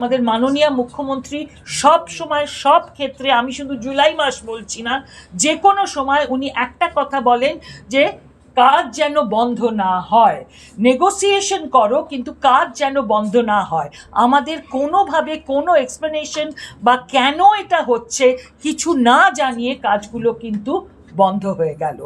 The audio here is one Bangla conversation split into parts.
আমাদের মাননীয় মুখ্যমন্ত্রী সব সময় সব ক্ষেত্রে, আমি শুধু জুলাই মাস বলছি না, যে কোনো সময় উনি একটা কথা বলেন যে কাজ যেন বন্ধ না হয়। নেগোসিয়েশন করো, কিন্তু কাজ যেন বন্ধ না হয়। আমাদের কোনোভাবে কোনো এক্সপ্লেনেশন বা কেন এটা হচ্ছে, কিছু না জানিয়ে কাজগুলো কিন্তু বন্ধ হয়ে গেল।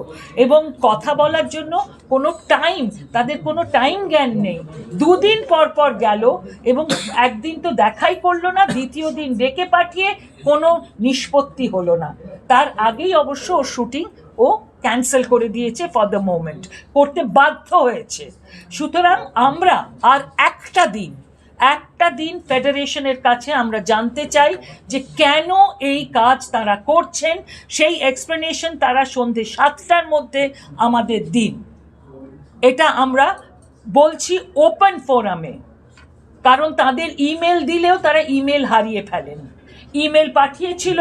এবং কথা বলার জন্য কোনো টাইম তাদের কোনো টাইম জ্ঞান নেই। দুদিন পর পর গেল এবং একদিন তো দেখাই করল না, দ্বিতীয় দিন ডেকে পাঠিয়ে কোনো নিষ্পত্তি হলো না। তার আগেই অবশ্য ও শুটিং ও ক্যান্সেল করে দিয়েছে ফর দ্য মোমেন্ট করতে বাধ্য হয়েছে। সুতরাং আমরা আর একটা দিন একটা দিন ফেডারেশনের কাছে আমরা জানতে চাই যে কেন এই কাজ তারা করছেন, সেই এক্সপ্লেনেশন তারা সন্ধে সাতটার মধ্যে আমাদের দিন। এটা আমরা বলছি ওপেন ফোরামে কারণ তাদের ইমেল দিলেও তারা ইমেল হারিয়ে ফেলেন। ইমেল পাঠিয়েছিল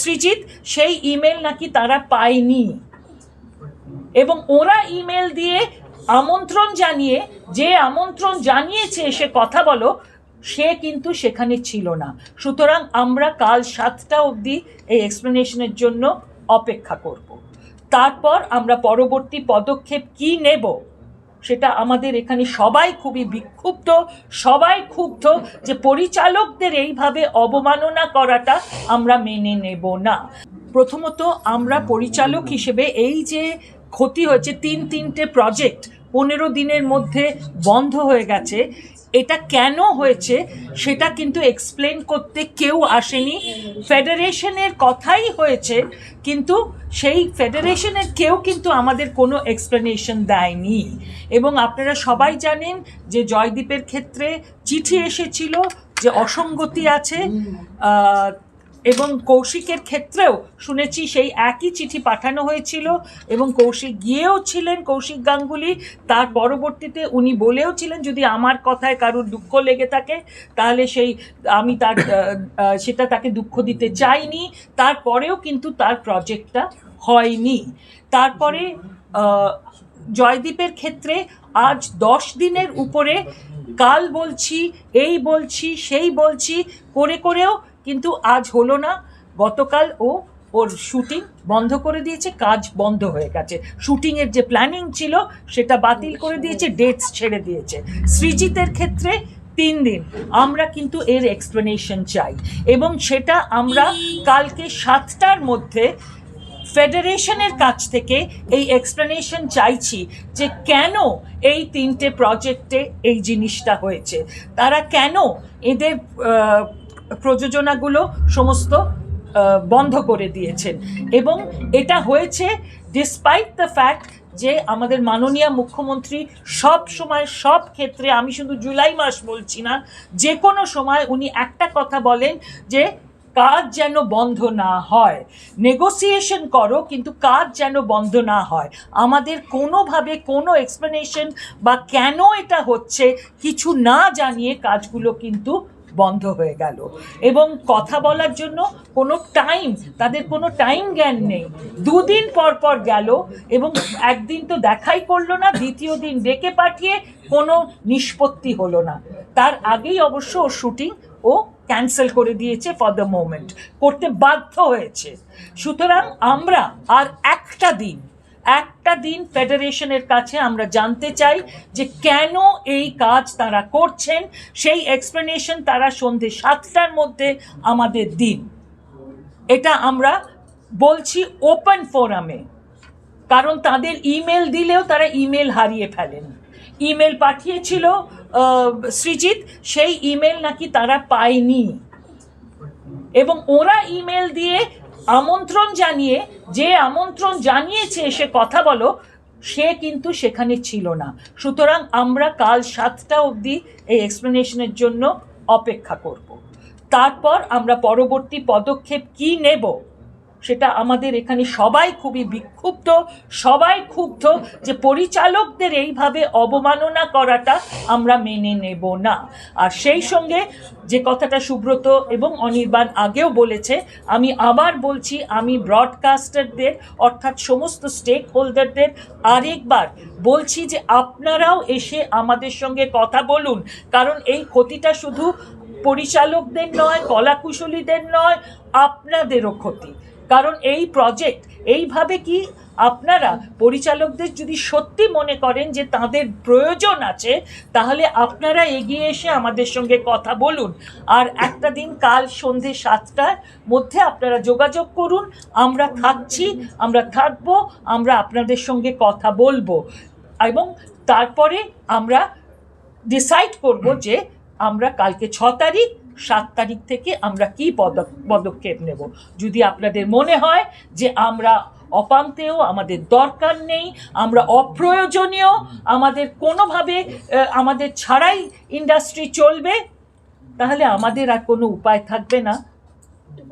সৃজিত, সেই ইমেল নাকি তারা পায়নি। এবং ওরা ইমেল দিয়ে আমন্ত্রণ জানিয়ে, যে আমন্ত্রণ জানিয়েছে এসে কথা বলো, সে কিন্তু সেখানে ছিল না। সুতরাং আমরা কাল সাতটা অবধি এই এক্সপ্লেনেশনের জন্য অপেক্ষা করব। তারপর আমরা পরবর্তী পদক্ষেপ কি নেব, সেটা আমাদের এখানে সবাই খুবই বিক্ষুব্ধ, সবাই ক্ষুব্ধ যে পরিচালকদের এইভাবে অবমাননা করাটা আমরা মেনে নেব না। প্রথমত আমরা পরিচালক হিসেবে এই যে ক্ষতি হয়েছে তিন তিনটে প্রজেক্ট পনেরো দিনের মধ্যে বন্ধ হয়ে গেছে। এটা কেন হয়েছে সেটা কিন্তু এক্সপ্লেন করতে কেউ আসেনি। ফেডারেশনের কথাই হয়েছে, কিন্তু সেই ফেডারেশনের কেউ কিন্তু আমাদের কোনো এক্সপ্লেনেশন দেয়নি। এবং আপনারা সবাই জানেন যে জয়দীপের ক্ষেত্রে চিঠি এসেছিল যে অসঙ্গতি আছে। এবং কৌশিকের ক্ষেত্রেও শুনেছি সেই একই চিঠি পাঠানো হয়েছিল এবং কৌশিক গিয়েও ছিলেন কৌশিক গাঙ্গুলি। তার পরবর্তীতে উনি বলেও ছিলেন, যদি আমার কথায় কারোর দুঃখ লেগে থাকে, তাহলে সেই, আমি তার সেটা তাকে দুঃখ দিতে চাইনি। তারপরেও কিন্তু তার প্রজেক্টটা হয়নি। তারপরে জয়দীপের ক্ষেত্রে আজ দশ দিনের উপরে কাল বলছি, এই বলছি, সেই বলছি, করে করেও কিন্তু আজ হলো না। গতকাল ও ওর শুটিং বন্ধ করে দিয়েছে, কাজ বন্ধ হয়ে গেছে। শুটিংয়ের যে প্ল্যানিং ছিল, সেটা বাতিল করে দিয়েছে, ডেটস ছেড়ে দিয়েছে। সৃজিতের ক্ষেত্রে তিন দিন, আমরা কিন্তু এর এক্সপ্লেনেশন চাই। এবং সেটা আমরা কালকে সাতটার মধ্যে ফেডারেশনের কাছ থেকে এই এক্সপ্লেনেশন চাইছি যে কেন এই তিনটে প্রজেক্টে এই জিনিসটা হয়েছে। তারা কেন এদের প্রযোজনাগুলো সমস্ত বন্ধ করে দিয়েছেন। এবং এটা হয়েছে ডিসপাইট দ্য ফ্যাক্ট যে আমাদের মাননীয় মুখ্যমন্ত্রী সব সময় সব ক্ষেত্রে, আমি শুধু জুলাই মাস বলছি না, যে কোনো সময় উনি একটা কথা বলেন যে কাজ যেন বন্ধ না হয়। নেগোসিয়েশন করো, কিন্তু কাজ যেন বন্ধ না হয়। আমাদের কোনোভাবে কোনো এক্সপ্লেনেশন বা কেন এটা হচ্ছে, কিছু না জানিয়ে কাজগুলো কিন্তু বন্ধ হয়ে গেল। এবং কথা বলার জন্য কোনো টাইম তাদের কোনো টাইম জ্ঞান নেই। দুদিন পর পর গেল এবং একদিন তো দেখাই করল না, দ্বিতীয় দিন ডেকে পাঠিয়ে কোনো নিষ্পত্তি হলো না। তার আগেই অবশ্য ও শুটিং ও ক্যান্সেল করে দিয়েছে ফর দ্য মোমেন্ট করতে বাধ্য হয়েছে। সুতরাং আমরা আর একটা দিন একটা দিন ফেডারেশনের কাছে আমরা জানতে চাই যে কেন এই কাজ তারা করছেন, সেই এক্সপ্লেনেশন তারা সন্ধে সাতটার মধ্যে আমাদের দিন। এটা আমরা বলছি ওপেন ফোরামে কারণ তাদের ইমেল দিলেও তারা ইমেল হারিয়ে ফেলেন। ইমেল পাঠিয়েছিল সৃজিত, সেই ইমেল নাকি তারা পায়নি। এবং ওরা ইমেল দিয়ে আমন্ত্রণ জানিয়ে, যে আমন্ত্রণ জানিয়েছে এসে কথা বলো, সে কিন্তু সেখানে ছিল না। সুতরাং আমরা কাল সাতটা অবধি এই এক্সপ্লেনেশনের জন্য অপেক্ষা করব। তারপর আমরা পরবর্তী পদক্ষেপ কি নেব? সেটা আমাদের এখানে সবাই খুবই বিক্ষুব্ধ, সবাই ক্ষুব্ধ যে পরিচালকদের এইভাবে অবমাননা করাটা আমরা মেনে নেব না। আর সেই সঙ্গে যে কথাটা সুব্রত এবং অনির্বাণ আগেও বলেছে, আমি আবার বলছি, আমি ব্রডকাস্টারদের অর্থাৎ সমস্ত স্টেক হোল্ডারদের আরেকবার বলছি যে আপনারাও এসে আমাদের সঙ্গে কথা বলুন। কারণ এই ক্ষতিটা শুধু পরিচালকদের নয়, কলাকুশলীদের নয়, আপনাদেরও ক্ষতি। কারণ এই প্রজেক্ট এইভাবে কি আপনারা পরিচালকদের যদি সত্যি মনে করেন যে তাদের প্রয়োজন আছে, তাহলে আপনারা এগিয়ে এসে আমাদের সঙ্গে কথা বলুন। আর একটা দিন কাল সন্ধে সাতটার মধ্যে আপনারা যোগাযোগ করুন। আমরা থাকছি, আমরা থাকব, আমরা আপনাদের সঙ্গে কথা বলব। এবং তারপরে আমরা ডিসাইড করব যে আমরা কালকে ছ তারিখ সাত তারিখ থেকে আমরা কি পদ- পদক্ষেপ নেব? যদি আপনাদের মনে হয় যে আমরা অপান্তেও আমাদের দরকার নেই, আমরা অপ্রয়োজনীয়, আমাদের কোনোভাবে আমাদের ছাড়াই ইন্ডাস্ট্রি চলবে, তাহলে আমাদের আর কোনো উপায় থাকবে না।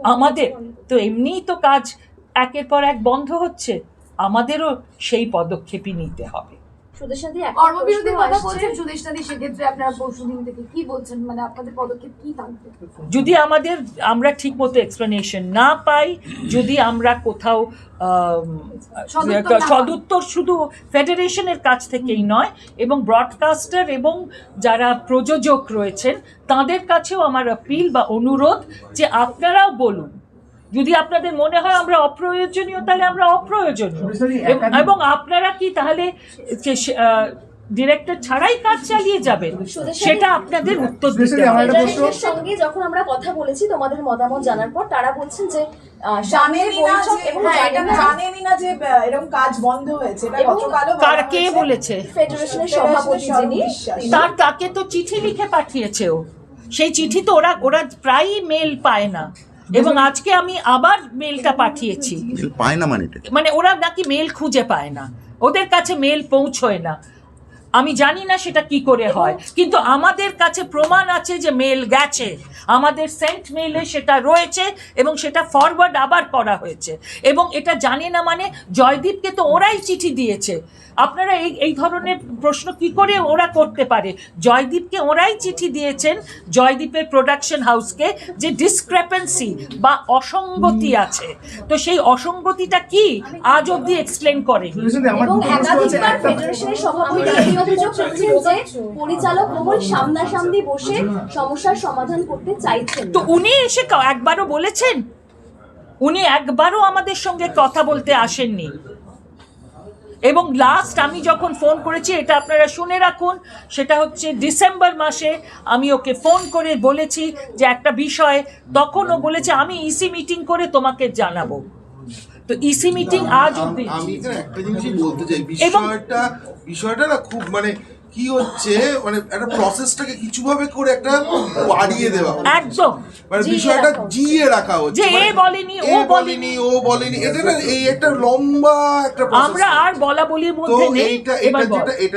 আমাদের তো এমনিই তো কাজ একের পর এক বন্ধ হচ্ছে, আমাদেরও সেই পদক্ষেপই নিতে হবে। সুদেশাদি একটা কথা বলছেন সুদেশনাদি সেক্ষেত্রে আপনারা পরশুদিন থেকে কি বলছেন? মানে আপনাদের পদক্ষেপ কি থাকবে? যদি আমাদের আমরা ঠিক মতো এক্সপ্লেনেশন না পাই যদি আমরা কোথাও সদুত্তর সদুত্তর শুধু ফেডারেশনের কাছ থেকেই নয় এবং ব্রডকাস্টার এবং যারা প্রযোজক রয়েছেন তাদের কাছেও আমার আপিল বা অনুরোধ যে আপনারাও বলুন যদি আপনাদের মনে হয় আমরা অপ্রয়োজনীয় তাহলে আমরা অপ্রয়োজনীয়। এবং- আপনারা কি তাহলে ডিরেক্টর ছাড়াই কাজ চালিয়ে যাবেন? সেটা আপনাদের উত্তর সঙ্গে যখন আমরা কথা বলেছি তোমাদের মতামত জানার পর তারা বলছেন যে কে বলেছে? তার তাকে তো চিঠি লিখে পাঠিয়েছে ও সেই চিঠি তো ওরা ওরা প্রায়ই মেল পায় না। এবং আজকে আমি আবার মেলটা পাঠিয়েছি। মেল পায় না মানে মানে ওরা নাকি মেল খুঁজে পায় না। ওদের কাছে মেল পৌঁছয় না। আমি জানি না সেটা কি করে হয়। কিন্তু আমাদের কাছে প্রমাণ আছে যে মেল গেছে। আমাদের সেন্ট মেইলে সেটা রয়েছে এবং সেটা ফরওয়ার্ড আবার করা হয়েছে। এবং এটা জানে না মানে জয়দীপকে তো ওরাই চিঠি দিয়েছে। আপনারা এই এই ধরনের প্রশ্ন কি করে ওরা করতে পারে? জয়দীপকে ওরাই চিঠি দিয়েছেন জয়দীপের প্রোডাকশন হাউসকে যে ডিসক্রেপেন্সি বা অসঙ্গতি আছে। তো সেই অসঙ্গতিটা কি আজ অবধি এক্সপ্লেন করে পরিচালক সামনাসামনি বসে সমস্যার সমাধান করতে চাইছেন তো উনি এসে একবারও বলেছেন? উনি একবারও আমাদের সঙ্গে কথা বলতে আসেননি। এবং লাস্ট আমি যখন ফোন করেছি এটা আপনারা শুনে রাখুন সেটা হচ্ছে ডিসেম্বর মাসে আমি ওকে ফোন করে বলেছি যে একটা বিষয় তখন ও বলেছে আমি ইসি মিটিং করে তোমাকে জানাব। তো ইসি মিটিং আজ অব্দি আমি একটা জিনিসই বলতে চাই এবং- বিষয়টা বিষয়টা না খুব মানে কি হচ্ছে? মানে একটা প্রসেসটাকে কিছুভাবে করে একটা বাড়িয়ে দেওয়া একদম। মানে বিষয়টা জিয়ে রাখা হচ্ছে। যে এ মানে বলেনি, ও এ বলেনি। ও বলেনি। এটা না এই একটা লম্বা একটা আমরা আর বলা বলির মধ্যে নেই এটা এটা যেটা এটা